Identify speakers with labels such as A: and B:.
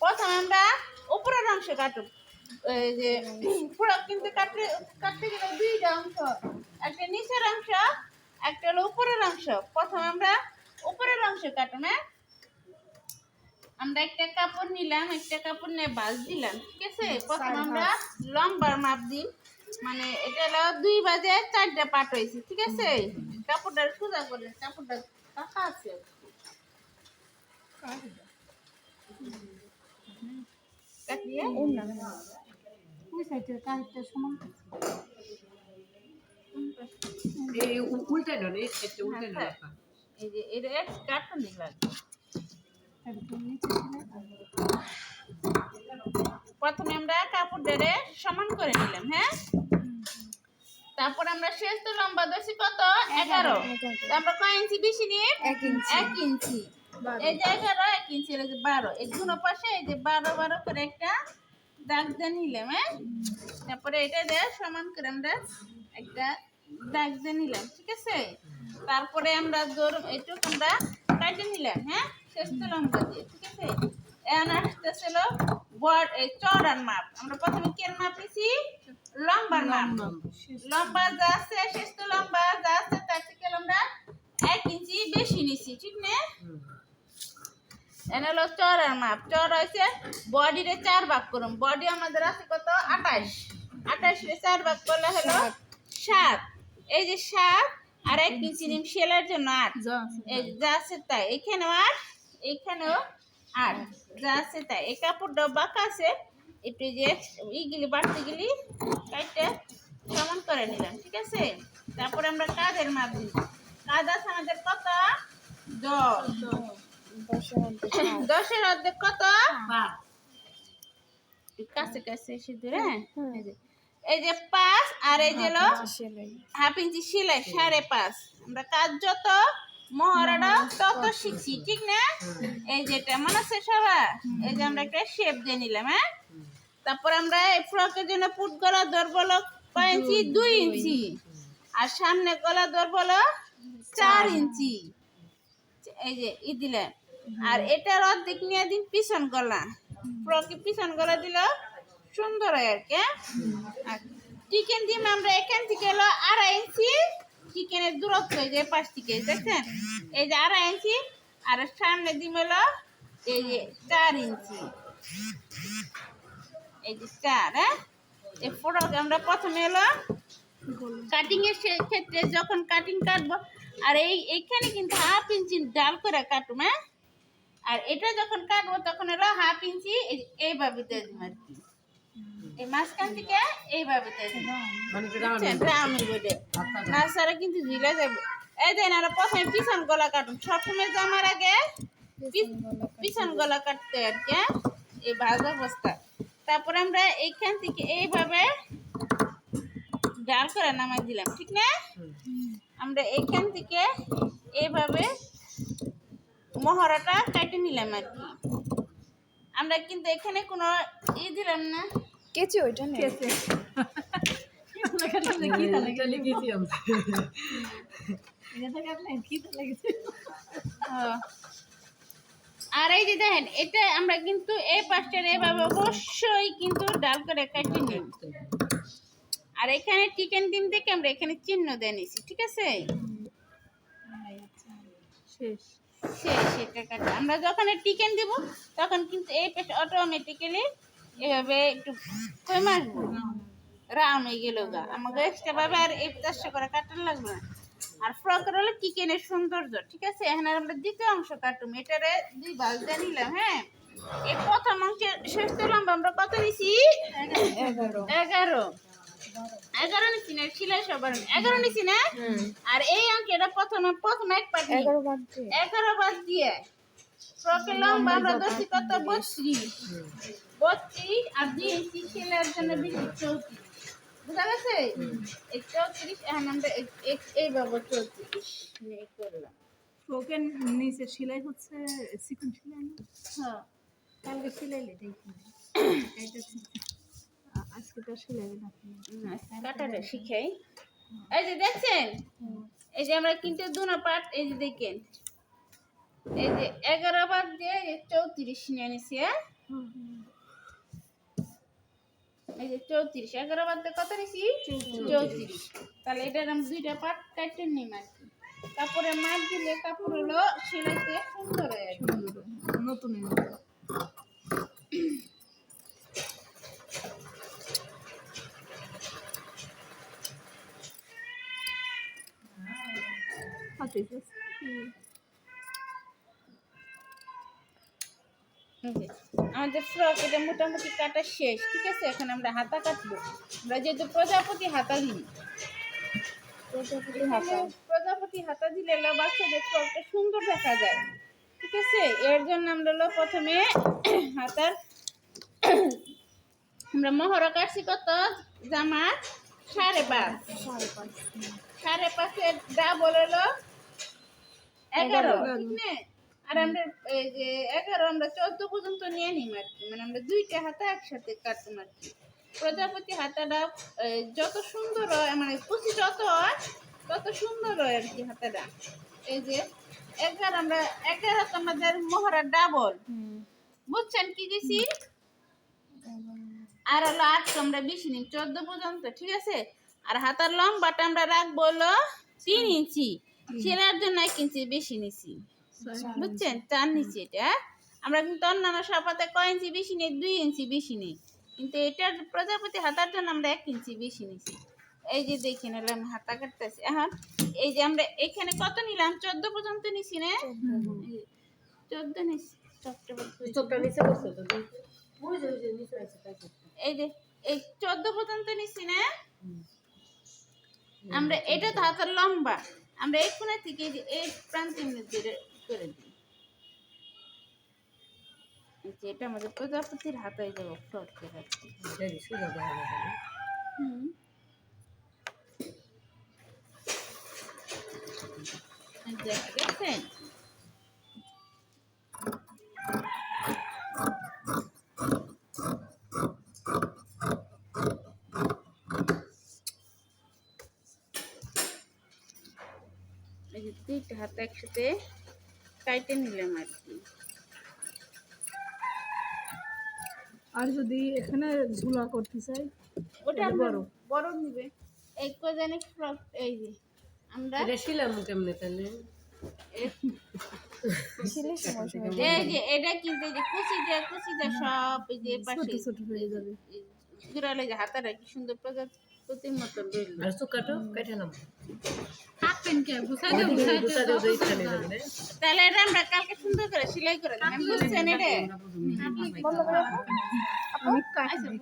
A: প্রথম আমরা উপরের অংশ এই যে পুরো কিন্তু কাটতে কাটতে গেলে দুইটা অংশ। একটা নিচের অংশ একটা হলো উপরের অংশ। প্রথম আমরা উপরের অংশ কাটব হ্যাঁ? আমরা একটা কাপড় নিলাম একটা কাপড় নিয়ে বাস দিলাম ঠিক আছে? প্রথম আমরা লম্বার মাপ দিই। মানে এটা হলো দুই বাজে চারটা পাট হয়েছে ঠিক আছে? কাপড়টা সোজা করে কাপড়টা কাকা আছে। কাটিয়ে?
B: এই উ- উল্টে নন এই একটা উল্টে
A: হ্যাঁ, এই যে এটা এক কাটুন লাগবে। প্রথমে আমরা কাপড় ধরে সমান করে নিলাম হ্যাঁ? তারপর আমরা শেষ তো লম্বা দর্শি কত? এগারো। আমরা কয় ইঞ্চি বেশি নিয়ে
C: এক ইঞ্চি।
A: এই যে এগারো এক ইঞ্চি এই যে বারো। এই দুনো পাশে এই যে বারো বারো করে একটা দাগ দিয়ে নিলাম হ্যাঁ? তারপরে এটা দিয়ে সমান করে আমরা একটা দাগ দিয়ে নিলাম ঠিক আছে? তারপরে আমরা দৌড় একটু আমরা কাটে নিলাম হ্যাঁ? শেষ তো লম্বা দিয়ে ঠিক আছে? এখন আসতেছিল বড় এই চড়ার মাপ। আমরা প্রথমে কেন লম্বার মাপ। লম্বা যা আছে শেষ তো লম্বা যা আছে তার থেকে আমরা এক ইঞ্চি বেশি নিছি ঠিক না? এনে হলো চড়ার মাপ। চড় হয়েছে বডিরে চার ভাগ করুন। বডি আমাদের আছে কত? আঠাশ। আঠাশে চার ভাগ করলে হলো সাত। এই যে সাত আর এক ইঞ্চি নিম সেলের জন্য আট যা আছে তাই। এখানেও আট এখানেও আট যা আছে তাই। এই কাপড়টাও বাঁকা আছে। একটু যে ইগুলি বাড়তে গেলি কাইটটা সমান করে নিলাম ঠিক আছে? তারপরে আমরা কাঁধের মাপ দিই। কাঁধ আছে আমাদের কত? দশ। দশের অর্ধেক কত?
B: পাঁচ
A: কাছে কাছে এসে ধরে এই যে- এই যে পাঁচ আর এই যে হলো হাফ ইঞ্চি সেলাই। সাড়ে পাঁচ। আমরা কাজ যত মহড়াটা তত শিখছি ঠিক না? এই যেটা মনে আছে সবার? এই যে আমরা একটা শেপ দিয়ে নিলাম হ্যাঁ? তারপর আমরা এই ফ্রকের জন্য পুট গলা ধরবো কয় ইঞ্চি? দুই ইঞ্চি। আর সামনে গলা ধরবো চার ইঞ্চি। এই যে ই দিলাম। আর এটার অর্ধেক নিয়ে দিন পিছন গলা। ফ্রকে পিছন গলা দিল সুন্দর হয় আর কি হ্যাঁ? চিকেন ডিম আমরা এখান থেকে এলো আড়াই ইঞ্চি চিকেনের দূরত্ব, এই যে পাশ থেকে, দেখছেন? এই যে আড়াই ইঞ্চি, আর সামনে ডিম এলো এই যে চার ইঞ্চি। এই যে চার হ্যাঁ? এই ফোড়ক আমরা প্রথমে এলো কাটিংয়ের ক্ষেত্রে যখন কাটিং কাটবো, আর এই এইখানে কিন্তু হাফ ইঞ্চি ডাল করে কাটবো হ্যাঁ? আর এটা যখন কাটবো তখন হলো হাফ ইঞ্চি এই- এইভাবে দিয়ে আর এই মাঝখান থেকে এইভাবে দিবো
B: মানে।
A: না কিন্তু ঝুলে যাবে এই দেন আর প্রথমে পিছন গলা কাটুন। সবসময় জামার আগে পিছন গলা কাটতে আর কি হ্যাঁ? এই ভাজ অবস্থা। তারপরে আমরা এইখান থেকে এইভাবে ডাল করে নামাই দিলাম ঠিক না? আমরা এইখান থেকে এইভাবে মহড়াটা কেটে নিলাম আর কি। আমরা কিন্তু এখানে কোনো ই দিলাম না।
D: কেচে ওইটা নেই।
B: এটা লিখেছি আমি
C: এটা কাটলে কি লেগেছে
A: ও। আর এই যে দেখেন এটা আমরা কিন্তু এই পাশটার এভাবে অবশ্যই কিন্তু ডাল করে কেটে নিই। আর এখানে চিকেন ডিম থেকে আমরা এখানে চিহ্ন দিয়ে নিছি ঠিক আছে?
C: শেষ।
A: শেষ এটা কাটা। আমরা যখন চিকেন দিব তখন কিন্তু এই পাশে অটোমেটিক্যালি এভাবে একটু কমে আসব রাউন্ড হয়ে গেল গা। আমাকে এক্সট্রা ভাবে আর এই চারশো করে কাটার লাগবে না। আর ফ্রকের হলো চিকেনের সৌন্দর্য ঠিক আছে? এখন আমরা দ্বিতীয় অংশ কাটুম এটারে দুই ভাগ দিয়ে নিলাম হ্যাঁ? এই প্রথম অংশের শেষ দিলাম আমরা কত নিছি?
D: এগারো।
A: এগারো। নিছি না সিলাই সবার। এগারো নিছি না? আর এই অঙ্কেটা প্রথমে প্রথমে এক
D: দিয়ে।
A: এগারো বাদ দিয়ে। ফ্রকের লম্বা আমরা দশটি কত বত্রিশ। বত্রিশ আর ইঞ্চি সেলাইয়ের জন্য বেশি চৌত্রিশ। বুঝা গেছে? এই চৌত্রিশ এখন আমরা এই- এই- এইভাবে চৌত্রিশ। নিয়ে করলাম।
C: ফ্রকের নিচে সেলাই হচ্ছে চিকন সেলাই না?
A: হ্যাঁ।
C: কালকে সেলাইলে দেখি। আজকে তো সেলাই না
A: কাটাটা শিখাই। এই যে দেখছেন? এই যে আমরা কিন্তু দুনো পার্ট এই যে দেখেন। এই যে এগারো বাদ দিয়ে যে চৌত্রিশ নিয়ে নিছি হ্যাঁ? এই যে চৌত্রিশ এগারো বাদ দিয়ে কত নিছি? চৌত্রিশ। তাহলে এটার আমি দুইটা পাট কাটতে নিম আর কি কাপড়ে মাছ দিলে কাপড় হলো সেলাইতে সুন্দর হয়ে আর
C: নতুন হাতে
A: যে, আমাদের ফ্রক এটা মোটামুটি কাটা শেষ ঠিক আছে? এখন আমরা হাতা কাটবো। আমরা যেহেতু প্রজাপতি হাতা দিই।
D: প্রজাপতি হাতা।
A: প্রজাপতি হাতা। দিলে বাচ্চাদের ফ্রকটা সুন্দর দেখা যায়। ঠিক আছে? এর জন্য আমরা হলো প্রথমে হাতার আমরা মহড়া কাটছি কত? জামার সাড়ে পাঁচ।
D: সাড়ে পাঁচ।
A: সাড়ে পাঁচের ডাবল হলো এগারো।
C: এগারো।
A: ঠিক না? আর আমরা এই যে এগারো আমরা চোদ্দ পর্যন্ত নিয়ে নিম আর কি মানে আমরা দুইটা হাতা একসাথে কাটতাম আর কি প্রজাপতি হাতাটা যত সুন্দর হয় মানে কুচি যত হয় তত সুন্দর হয় আর কি হাতাটা। এই যে এগারো আমরা এগারো তো আমাদের মোহরা ডাবল বুঝছেন কি দিছি? আর হলো আট তো আমরা বেশি নিই চোদ্দ পর্যন্ত ঠিক আছে? আর হাতার লম্বাটা আমরা রাখব হলো তিন ইঞ্চি। সেলার জন্য এক ইঞ্চি বেশি নিছি। বুঝছেন? চার নিচি এটা? আমরা কিন্তু অন্যান্য সাপাতে কয় ইঞ্চি বেশি নেই? দুই ইঞ্চি বেশি নেই। কিন্তু এটার প্রজাপতি হাতার জন্য আমরা এক ইঞ্চি বেশি নিছি। এই যে দেখেন এলো আমি হাতা কাটতেছি। এখন এই যে আমরা এখানে কত নিলাম? চোদ্দ পর্যন্ত নিছি না? চোদ্দ নিছি। এই যে এই চোদ্দ পর্যন্ত নিছি না? আমরা এটা তো হাতের লম্বা। আমরা এই কোণা থেকে এই যে করে দিই। এই যে এটা আমাদের প্রজাপতির হাতায় যাব ফ্রকের আর কি
B: দেখি, সোজা দেখা যাবে না।
A: হুম। যে দুইটা হাত একসাথে কাইটে নিলাম আর কি।
C: আর যদি এখানে ঝুলা করতে চাই
A: ওটা বড়। বড় নিবে। এই কোজানি ফ্রক এই যে আমরা
B: এটা শিলাম কেমনে তাহলে?
A: এই যে এটা কিন্তু যে কুচি দেয়া কুচি দেয়া সব এই যে পাশে
C: ছোট ছোট হয়ে যাবে।
A: জোড়ালে হাতাটা কি সুন্দর মতো
B: আর কাটো কেটে
C: কে
B: দুই যাবে
A: তাহলে এটা আমরা কালকে সুন্দর করে সেলাই করে দিলাম বুঝছেন এটা
C: আমি কাটবো